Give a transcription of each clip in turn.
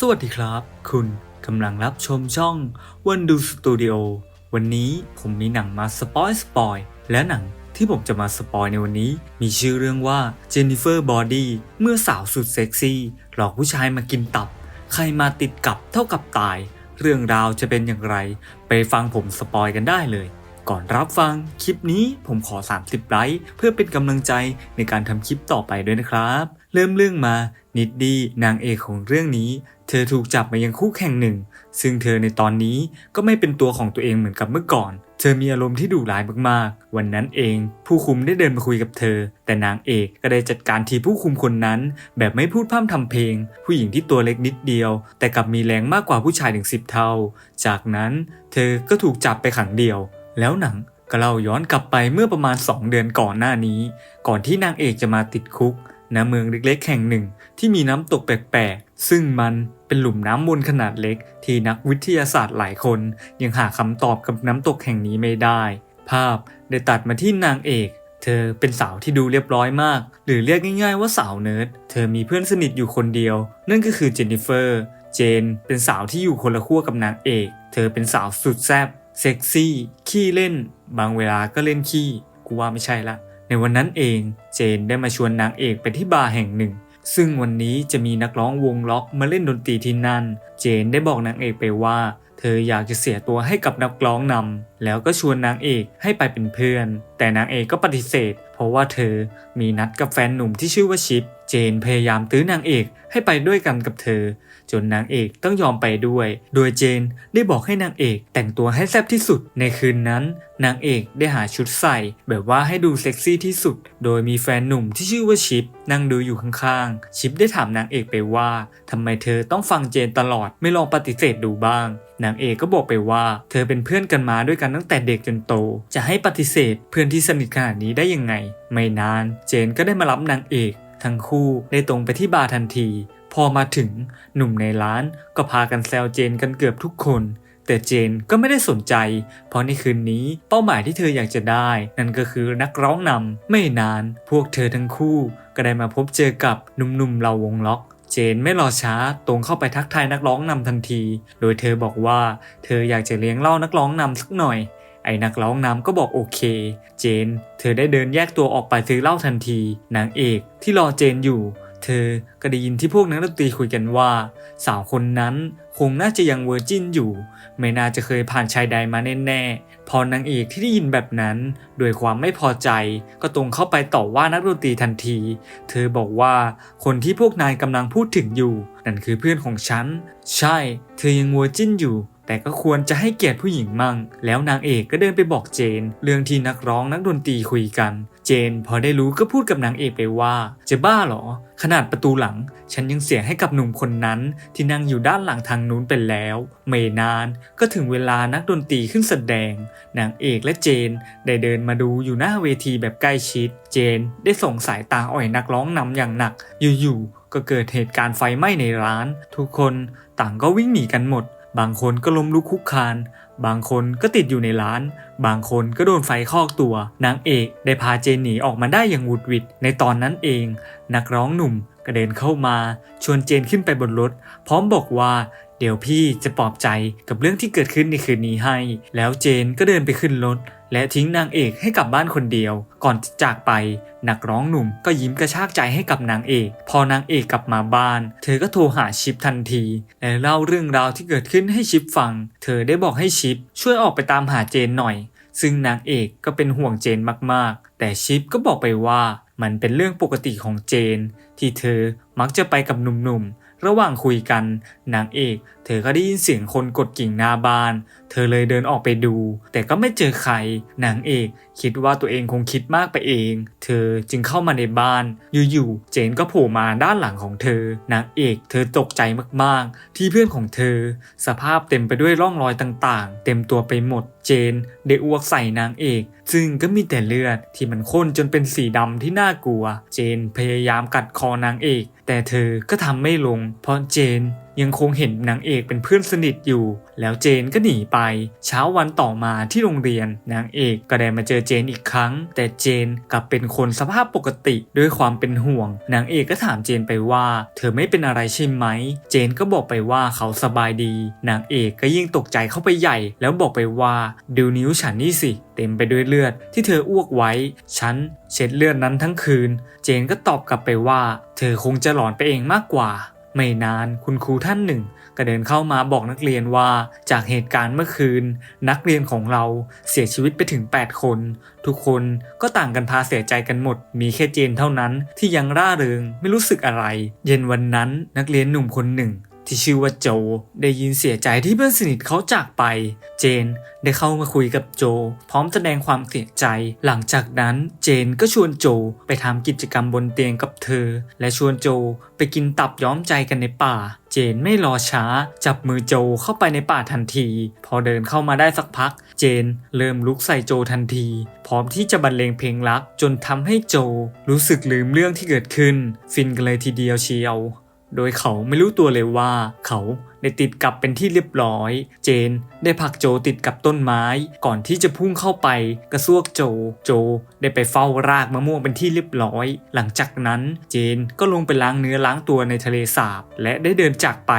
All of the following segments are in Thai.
สวัสดีครับ คุณกำลังรับชมช่องวันดูสตูดิโอวันนี้ผมมีหนังมาสปอยสปอยและหนังที่ผมจะมาสปอยในวันนี้ มีชื่อเรื่องว่าเจนนิเฟอร์บอดี้เมื่อสาวสุดเซ็กซี่ หลอกผู้ชายมากินตับ ใครมาติดกับเท่ากับตาย เรื่องราวจะเป็นอย่างไร ไปฟังผมสปอยกันได้เลย ก่อนรับฟังคลิปนี้ผมขอ 30 ไลค์เพื่อเป็นกำลังใจในการทำคลิปต่อไปด้วยนะครับ เริ่มเรื่องมา นิดดี้นางเอกของเรื่องนี้ เธอถูกจับมายังคู่แข่งหนึ่ง ซึ่งเธอในตอนนี้ก็ไม่เป็นตัวของตัวเองเหมือนกับเมื่อก่อน เธอมีอารมณ์ที่ดุร้ายมากๆ วันนั้นเอง ผู้คุมได้เดินมาคุยกับเธอ แต่นางเอกก็ได้จัดการทีผู้คุมคนนั้น แบบไม่พูดพร่ำทำเพลง ผู้หญิงที่ตัวเล็กนิดเดียว แต่กลับมีแรงมากกว่าผู้ชายถึงสิบเท่า จากนั้น เธอก็ถูกจับไปขังเดียว แล้วหนังก็เล่าย้อนกลับไปเมื่อประมาณ 2 เดือนก่อนหน้านี้ ก่อนที่นางเอกจะมาติดคุก ณเมืองเล็กๆแห่งหนึ่งที่มีน้ำตกแปลกๆ ซึ่งมันเป็นหลุมน้ำวนขนาดเล็ก ที่นักวิทยาศาสตร์หลายคน ยังหาคำตอบกับน้ำตกแห่งนี้ไม่ได้ ภาพได้ตัดมาที่นางเอก เธอเป็นสาวที่ดูเรียบร้อยมาก หรือเรียกง่ายๆว่าสาวเนิร์ด เธอมีเพื่อนสนิทอยู่คนเดียว นั่นก็คือเจนนิเฟอร์ เจนเป็นสาวที่อยู่คนละขั้วกับนางเอก เธอเป็นสาวสุดแซ่บเซ็กซี่ ขี้เล่น บางเวลาก็เล่นขี้ กูว่าไม่ใช่ละ ในวันนั้นเองเจนได้มาชวนนางเอกไปที่บาร์แห่งหนึ่ง ซึ่งวันนี้จะมีนักร้องวงล็อกมาเล่นดนตรีที่นั่น เจนได้บอกนางเอกไปว่า เธออยากจะเสียตัวให้กับนักร้องนำแล้วก็ชวนนางเอกให้ไปเป็นเพื่อน แต่นางเอกก็ปฏิเสธ เพราะว่าเธอมีนัดกับแฟนหนุ่มที่ชื่อว่าชิป เจนพยายามตื้อนางเอกให้ไปด้วยกันกับเธอ จนนางเอกต้องยอมไปด้วย โดยเจนได้บอกให้นางเอกแต่งตัวให้แซ่บที่สุด ในคืนนั้น นางเอกได้หาชุดใส่ แบบว่าให้ดูเซ็กซี่ที่สุด โดยมีแฟนหนุ่มที่ชื่อว่าชิป นั่งดูอยู่ข้างๆ ชิปได้ถามนางเอกไปว่าทำไมเธอต้องฟังเจนตลอดไม่ลองปฏิเสธดูบ้างนางเอกก็บอกไปว่า เธอเป็นเพื่อนกันมาด้วยกันตั้งแต่เด็กจนโต จะให้ปฏิเสธเพื่อนที่สนิทขนาดนี้ได้ยังไง ไม่นาน เจนก็ได้มารับนางเอก ทั้งคู่ได้ตรงไปที่บาร์ทันที พอมาถึงหนุ่มในร้านก็พากันแซวเจนกันเกือบทุกคน แต่เจนก็ไม่ได้สนใจ เพราะในคืนนี้เป้าหมายที่เธออยากจะได้ นั่นก็คือนักร้องนำไม่นาน พวกเธอทั้งคู่ก็ได้มาพบเจอกับหนุ่มๆเหล่าวงล็อกเจนไม่รอช้าตรงเข้าไปทักทายนักร้องนำทันที โดยเธอบอกว่าเธออยากจะเลี้ยงเหล่านักร้องนำสักหน่อย ไอ้นักร้องนำก็บอกโอเค เจน เธอได้เดินแยกตัวออกไปซื้อเหล้าทันที นางเอกที่รอเจนอยู่ เธอก็ได้ยินที่พวกนักดนตรีคุยกันว่า สาวคนนั้นคงน่าจะยังเวอร์จินอยู่ ไม่น่าจะเคยผ่านชายใดมาแน่ๆ พอนางเอกที่ได้ยินแบบนั้นด้วยความไม่พอใจก็ตรงเข้าไปต่อว่านักดนตรีทันที เธอบอกว่าคนที่พวกนายกำลังพูดถึงอยู่ นั่นคือเพื่อนของฉัน ใช่ เธอยังเวอร์จินอยู่ แต่ก็ควรจะให้เกียรติผู้หญิงมั่ง แล้วนางเอกก็เดินไปบอกเจน เรื่องที่นักร้องนักดนตรีคุยกัน เจนพอได้รู้ก็พูดกับนางเอกไปว่า จะบ้าเหรอ ขนาดประตูหลัง ฉันยังเสียให้กับหนุ่มคนนั้น ที่นั่งอยู่ด้านหลังทางนู้นไปแล้ว ไม่นานก็ถึงเวลานักดนตรีขึ้นแสดง นางเอกและเจนได้เดินมาดูอยู่หน้าเวทีแบบใกล้ชิด เจนได้ส่งสายตาอ่อยนักร้องนำอย่างหนัก อยู่ๆก็เกิดเหตุการณ์ไฟไหม้ในร้าน ทุกคนต่างก็วิ่งหนีกันหมด บางคนก็ล้มลุกคุกคาน บางคนก็ติดอยู่ในร้าน บางคนก็โดนไฟคอกตัวนางเอกได้พาเจนหนีออกมาได้อย่างหวุดหวิดในตอนนั้นเอง นักร้องหนุ่มก็เดินเข้ามาชวนเจนขึ้นไปบนรถ พร้อมบอกว่าเดี๋ยวพี่จะปลอบใจกับเรื่องที่เกิดขึ้นในคืนนี้ให้ แล้วเจนก็เดินไปขึ้นรถ และทิ้งนางเอกให้กลับบ้านคนเดียว ก่อนจากไป นักร้องหนุ่มก็ยิ้มกระชากใจให้กับนางเอก พอนางเอกกลับมาบ้าน เธอก็โทรหาชิปทันที และเล่าเรื่องราวที่เกิดขึ้นให้ชิปฟัง เธอได้บอกให้ชิปช่วยออกไปตามหาเจนหน่อย ซึ่งนางเอกก็เป็นห่วงเจนมากๆ แต่ชิปก็บอกไปว่ามันเป็นเรื่องปกติของเจน ที่เธอมักจะไปกับหนุ่มๆ ระหว่างคุยกัน นางเอก เธอก็ได้ยินเสียงคนกดกิ่งหน้าบ้าน เธอเลยเดินออกไปดู แต่ก็ไม่เจอใครนางเอกคิดว่าตัวเองคงคิดมากไปเอง เธอจึงเข้ามาในบ้าน อยู่ๆ เจนก็โผล่มาด้านหลังของเธอ นางเอกเธอตกใจมากๆ ที่เพื่อนของเธอ สภาพเต็มไปด้วยร่องรอยต่างๆ เต็มตัวไปหมด เจนได้อ้วกใส่นางเอก ซึ่งก็มีแต่เลือดที่มันข้นจนเป็นสีดำที่น่ากลัว เจนพยายามกัดคอนางเอก แต่เธอก็ทำไม่ลง เพราะเจน ยังคงเห็นนางเอกเป็นเพื่อนสนิทอยู่ แล้วเจนก็หนีไป เช้าวันต่อมาที่โรงเรียน นางเอกก็ได้มาเจอเจนอีกครั้ง แต่เจนกลับเป็นคนสภาพปกติด้วยความเป็นห่วง นางเอกก็ถามเจนไปว่า เธอไม่เป็นอะไรใช่ไหม เจนก็บอกไปว่าเขาสบายดี นางเอกก็ยิ่งตกใจเข้าไปใหญ่ แล้วบอกไปว่าดูนิ้วฉันนี่สิ เต็มไปด้วยเลือดที่เธออ้วกไว้ ฉันเช็ดเลือดนั้นทั้งคืน เจนก็ตอบกลับไปว่า เธอคงจะหลอนไปเองมากกว่า ไม่นานคุณครูท่านหนึ่ง ก็เดินเข้ามาบอกนักเรียนว่าจากเหตุการณ์เมื่อคืน นักเรียนของเราเสียชีวิตไปถึง 8 คน ทุกคนก็ต่างกันพาเสียใจกันหมด มีแค่เจนเท่านั้นที่ยังร่าเริงไม่รู้สึกอะไร เย็นวันนั้นนักเรียนหนุ่มคนหนึ่ง ที่ชื่อว่าโจ ได้ยินเสียใจที่เพื่อนสนิทเขาจากไป เจนได้เข้ามาคุยกับโจ พร้อมแสดงความเสียใจ หลังจากนั้นเจนก็ชวนโจไปทำกิจกรรมบนเตียงกับเธอ และชวนโจไปกินตับย้อมใจกันในป่า เจนไม่รอช้า จับมือโจเข้าไปในป่าทันที พอเดินเข้ามาได้สักพัก เจนเริ่มลุกใส่โจทันที พร้อมที่จะบรรเลงเพลงรัก จนทำให้โจรู้สึกลืมเรื่องที่เกิดขึ้น ฟินกันเลยทีเดียวเชียว โดยเขาไม่รู้ตัวเลยว่าเขาได้ติดกับเป็นที่เรียบร้อย เจนได้ผลักโจติดกับต้นไม้ ก่อนที่จะพุ่งเข้าไปกระซวกโจ โจได้ไปเฝ้ารากมะม่วงเป็นที่เรียบร้อย หลังจากนั้นเจนก็ลงไปล้างเนื้อล้างตัวในทะเลสาบ และได้เดินจากไป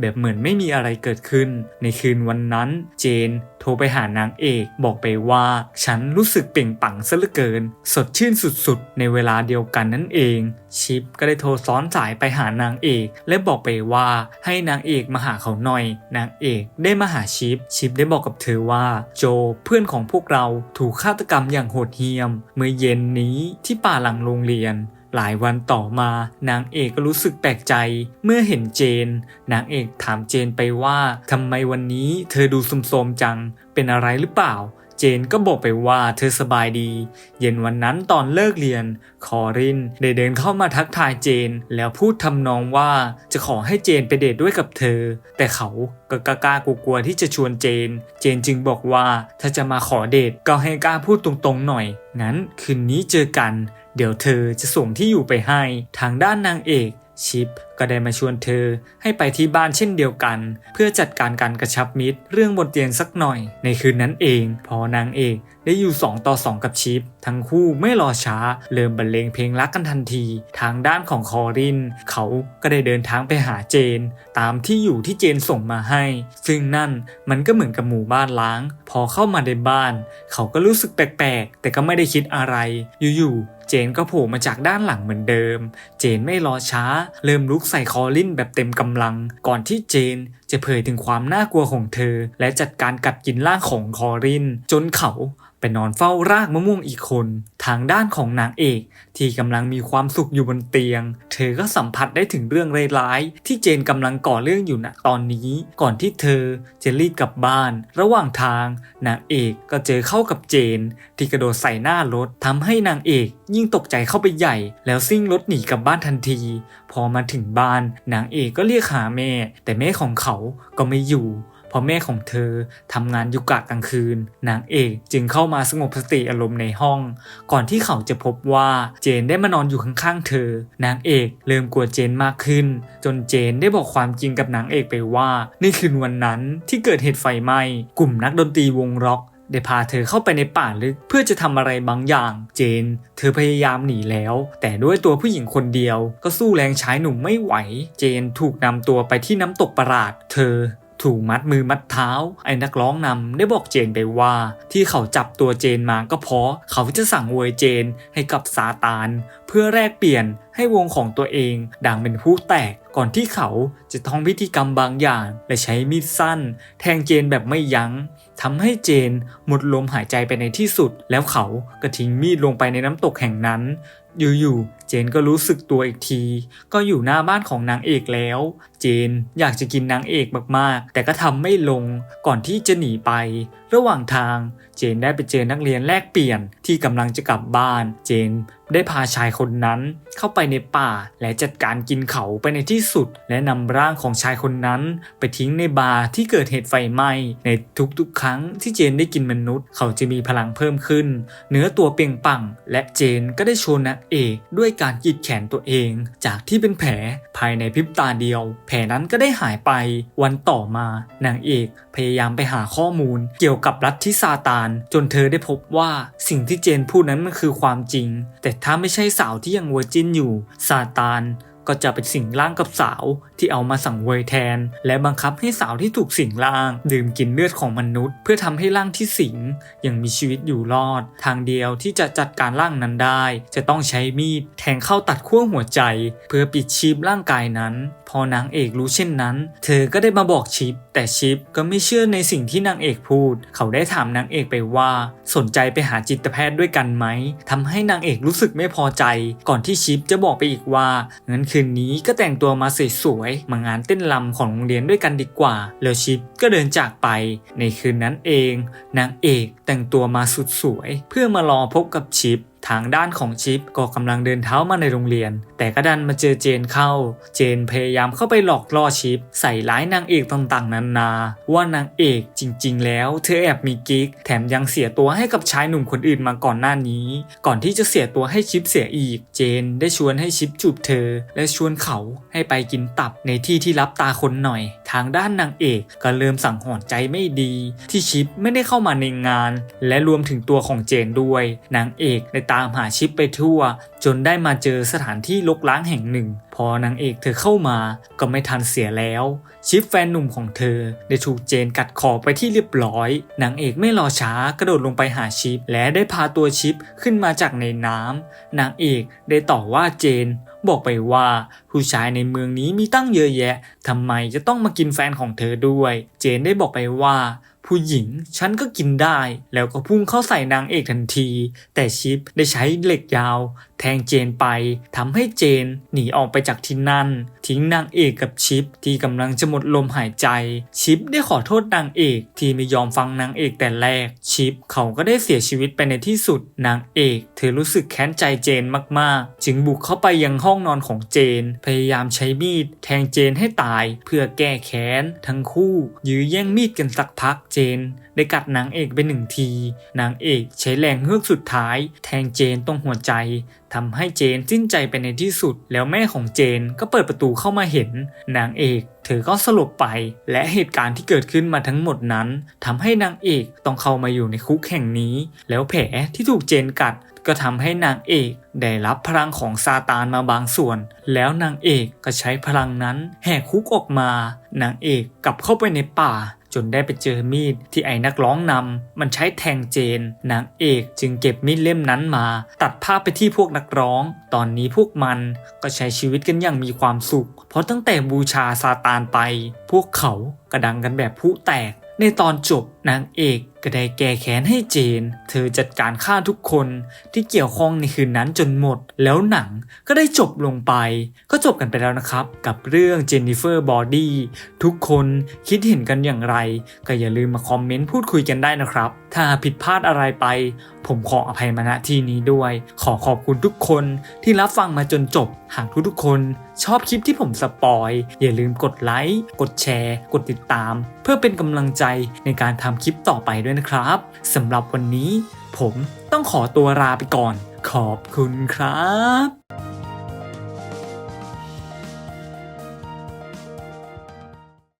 แบบเหมือนไม่มีอะไรเกิดขึ้น ในคืนวันนั้น เจนโทรไปหานางเอกบอกไปว่าฉันรู้สึกเปล่งปังซะเหลือเกิน สดชื่นสุดๆ ในเวลาเดียวกันนั่นเอง ชิปก็ได้โทรซ้อนสายไปหานางเอก และบอกไปว่าให้นางเอกมาหาเขาหน่อย นางเอกได้มาหาชิป ชิปได้บอกกับเธอว่า โจเพื่อนของพวกเราถูกฆาตกรรมอย่างโหดเหี้ยม เมื่อเย็นนี้ที่ป่าหลังโรงเรียนหลายวันต่อมานางเอกก็รู้สึกแปลกใจ เมื่อเห็นเจน นางเอกถามเจนไปว่าทำไมวันนี้เธอดูสมๆจัง เป็นอะไรหรือเปล่า เจนก็บอกไปว่าเธอสบายดี เย็นวันนั้นตอนเลิกเรียน คอรินได้เดินเข้ามาทักทายเจน แล้วพูดทำนองว่าจะขอให้เจนไปเดทด้วยกับเธอ แต่เขาก็กล้ากลัวที่จะชวนเจน เจนจึงบอกว่าถ้าจะมาขอเดทก็ให้กล้าพูดตรงๆหน่อยงั้นคืนนี้เจอกัน เดี๋ยวเธอจะส่งที่อยู่ไปให้ ทางด้านนางเอก ชิปก็ได้มาชวนเธอให้ไปที่บ้านเช่นเดียวกัน เพื่อจัดการการกระชับมิตรเรื่องบนเตียงสักหน่อย ในคืนนั้นเอง พอนางเอกได้อยู่ 2 ต่อ 2 กับชิป ทั้งคู่ไม่รอช้า เริ่มบรรเลงเพลงรักกันทันที ทางด้านของคอริน เขาก็ได้เดินทางไปหาเจน ตามที่อยู่ที่เจนส่งมาให้ ซึ่งนั่นมันก็เหมือนกับหมู่บ้านล้าง พอเข้ามาในบ้าน เขาก็รู้สึกแปลกๆ แต่ก็ไม่ได้คิดอะไร อยู่ๆ เจนก็โผล่มาจากด้านหลังเหมือนเดิม เจนไม่รอช้า เริ่มลุกใส่คอรินแบบเต็มกำลัง ก่อนที่เจนจะเผยถึงความน่ากลัวของเธอ และจัดการกัดกินร่างของคอริน จนเขา ไปนอนเฝ้ารากมะม่วงอีกคน ทางด้านของนางเอกที่กำลังมีความสุขอยู่บนเตียง เธอก็สัมผัสได้ถึงเรื่องร้ายๆที่เจนกำลังก่อเรื่องอยู่ณตอนนี้ ก่อนที่เธอจะรีบกลับบ้าน ระหว่างทางนางเอกก็เจอเข้ากับเจน ที่กระโดดใส่หน้ารถทำให้นางเอกยิ่งตกใจเข้าไปใหญ่ แล้วซิ่งรถหนีกลับบ้านทันที พอมาถึงบ้านนางเอกก็เรียกหาแม่ แต่แม่ของเขาก็ไม่อยู่ ราะแม่ของเธอทำงานยุกะกลางคืน นางเอกจึงเข้ามาสงบสติอารมณ์ในห้อง ก่อนที่เขาจะพบว่าเจนได้มานอนอยู่ข้างๆเธอ นางเอกเริ่มกลัวเจนมากขึ้น จนเจนได้บอกความจริงกับนางเอกไปว่า ในคืนวันนั้นที่เกิดเหตุไฟไหม้กลุ่มนักดนตรีวงร็อกได้พาเธอเข้าไปในป่าลึกเพื่อจะทำอะไรบางอย่าง เจน เธอพยายามหนีแล้ว แต่ด้วยตัวผู้หญิงคนเดียว ก็สู้แรงชายหนุ่มไม่ไหว เจนถูกนำตัวไปที่น้ำตกประหลาด เธอ ถูกมัดมือมัดเท้า ไอ้นักร้องนำได้บอกเจนไปว่า ที่เขาจับตัวเจนมาก็เพราะเขาจะสั่งเวยเจนให้กับซาตาน เพื่อแลกเปลี่ยนให้วงของตัวเองดังเป็นผู้แตกก่อนที่เขาจะท่องพิธีกรรมบางอย่าง และใช้มีดสั้น แทงเจนแบบไม่ยัง้งทำให้เจนหมดลมหายใจไปในที่สุด แล้วเขาก็ทิ้งมีดลงไปในน้ำตกแห่งนั้น อยู่ๆเจนก็รู้สึกตัวอีกที ก็อยู่หน้าบ้านของนางเอกแล้ว เจนอยากจะกินนางเอกมากๆ แต่ก็ทำไม่ลงก่อนที่จะหนีไป ระหว่างทางเจนได้ไปเจอนักเรียนแลกเปลี่ยนที่กำลังจะกลับบ้าน เจนได้พาชายคนนั้นเข้าไปในป่าและจัดการกินเขาไปในที่สุด และนำร่างของชายคนนั้น ไปทิ้งในบาร์ที่เกิดเหตุไฟไหม้ในทุกๆ ครั้งที่เจนได้กินมนุษย์ เขาจะมีพลังเพิ่มขึ้น เนื้อตัวเปล่งปังและเจนก็ได้โชว์นางเอกด้วยการกรีดแขนตัวเอง จากที่เป็นแผลภายในพริบตาเดียว แผลนั้นก็ได้หายไป วันต่อมานางเอกพยายามไปหาข้อมูล เกี่ยวกับลัทธิซาตาน จนเธอได้พบว่าสิ่งที่เจนพูดนั้นมันคือความจริง แต่ถ้าไม่ใช่สาวที่ยังเวอร์จินอยู่ซาตานก็จะเป็นสิ่งร่างกับสาว ที่เอามาสั่งเวยแทน และบังคับให้สาวที่ถูกสิงร่าง ดื่มกินเลือดของมนุษย์ เพื่อทำให้ร่างที่สิงยังมีชีวิตอยู่รอด ทางเดียวที่จะจัดการร่างนั้นได้ จะต้องใช้มีดแทงเข้าตัดขั้วหัวใจ เพื่อปิดชีพร่างกายนั้น พอนางเอกรู้เช่นนั้น เธอก็ได้มาบอกชิป แต่ชิปก็ไม่เชื่อในสิ่งที่นางเอกพูด เขาได้ถามนางเอกไปว่า สนใจไปหาจิตแพทย์ด้วยกันไหมทำให้นางเอกรู้สึกไม่พอใจ ก่อนที่ชิปจะบอกไปอีกว่างั้นคืนนี้ก็แต่งตัวมาสวยมางานเต้นรำของโรงเรียนด้วยกันดีกว่า แล้วชิปก็เดินจากไป ในคืนนั้นเอง นางเอกแต่งตัวมาสุดสวย เพื่อมารอพบกับชิป ทางด้านของชิปก็กำลังเดินเท้ามาในโรงเรียน แต่ก็ดันมาเจอเจนเข้า เจนพยายามเข้าไปหลอกล่อชิป ใส่ร้ายนางเอกต่างๆ นานา ว่านางเอกจริง ๆ แล้ว เธอแอบมีกิ๊ก แถมยังเสียตัวให้กับชายหนุ่มคนอื่นมาก่อนหน้านี้ ก่อนที่จะเสียตัวให้ชิปเสียอีก เจนได้ชวนให้ชิปจูบเธอ และชวนเขาให้ไปกินตับในที่ที่รับตาคนหน่อย ทางด้านนางเอกก็เริ่มสั่งหอนใจไม่ดี ที่ชิปไม่ได้เข้ามาในงาน และรวมถึงตัวของเจนด้วย นางเอกได้ตามหาชิปไปทั่ว จนได้มาเจอสถานที่ลกล้างแห่งหนึ่ง พอนางเอกเธอเข้ามาก็ไม่ทันเสียแล้ว ชิปแฟนหนุ่มของเธอ ได้ถูกเจนกัดคอไปที่เรียบร้อยนางเอกไม่รอช้ากระโดดลงไปหาชิป และได้พาตัวชิปขึ้นมาจากในน้ำนางเอกได้ต่อว่าเจน บอกไปว่าผู้ชายในเมืองนี้มีตั้งเยอะแยะทำไมจะต้องมากินแฟนของเธอด้วย เจนได้บอกไปว่าผู้หญิงฉันก็กินได้ แล้วก็พุ่งเข้าใส่นางเอกทันที แต่ชิปได้ใช้เหล็กยาวแทงเจนไปทำให้เจนหนีออกไปจากที่นั่น ทิ้งนางเอกกับชิปที่กำลังจะหมดลมหายใจ ชิปได้ขอโทษนางเอกที่ไม่ยอมฟังนางเอกแต่แรก ชิปเขาก็ได้เสียชีวิตไปในที่สุด นางเอก เธอรู้สึกแค้นใจเจนมากๆ จึงบุกเข้าไปยังห้องนอนของเจน พยายามใช้มีด แทงเจนให้ตายเพื่อแก้แค้น ทั้งคู่ยื้อแย่งมีดกันสักพักเจนได้กัดนางเอกไปหนึ่งที นางเอกใช้แรงเฮือกสุดท้าย แทงเจนตรงหัวใจทำให้เจนสิ้นใจไปในที่สุด แล้วแม่ของเจนก็เปิดประตูเข้ามาเห็น นางเอก เธอก็สลบไป และเหตุการณ์ที่เกิดขึ้นมาทั้งหมดนั้นทำให้นางเอกต้องเข้ามาอยู่ในคุกแห่งนี้ แล้วแผลที่ถูกเจนกัดก็ทำให้นางเอกได้รับพลังของซาตานมาบางส่วน แล้วนางเอกก็ใช้พลังนั้นแหกคุกออกมา นางเอกกลับเข้าไปในป่า จนได้ไปเจอมีดที่ไอ้นักร้องนำมันใช้แทงเจน นางเอกจึงเก็บมีดเล่มนั้นมา ตัดภาพไปที่พวกนักร้อง ตอนนี้พวกมันก็ใช้ชีวิตกันอย่างมีความสุข เพราะตั้งแต่บูชาซาตานไป พวกเขากระดังกันแบบผู้แตก ในตอนจบนางเอกก็ได้แก้แค้นให้เจน เธอจัดการฆ่าทุกคนที่เกี่ยวข้องในคืนนั้นจนหมด แล้วหนังก็ได้จบลงไป ก็จบกันไปแล้วนะครับ กับเรื่องเจนนิเฟอร์บอดี้ทุกคนคิดเห็นกันอย่างไร ก็อย่าลืมมาคอมเมนต์พูดคุยกันได้นะครับ ถ้าผิดพลาดอะไรไป ผมขออภัยมาณที่นี้ด้วย ขอขอบคุณทุกคนที่รับฟังมาจนจบ หากทุกๆคน ชอบคลิปที่ผมสปอย อย่าลืมกดไลค์กดแชร์ กดติดตาม เพื่อเป็นกำลังใจในการทำคลิปต่อไปด้วยนะครับสำหรับวันนี้ ผมต้องขอตัวลาไปก่อน ขอบคุณครับ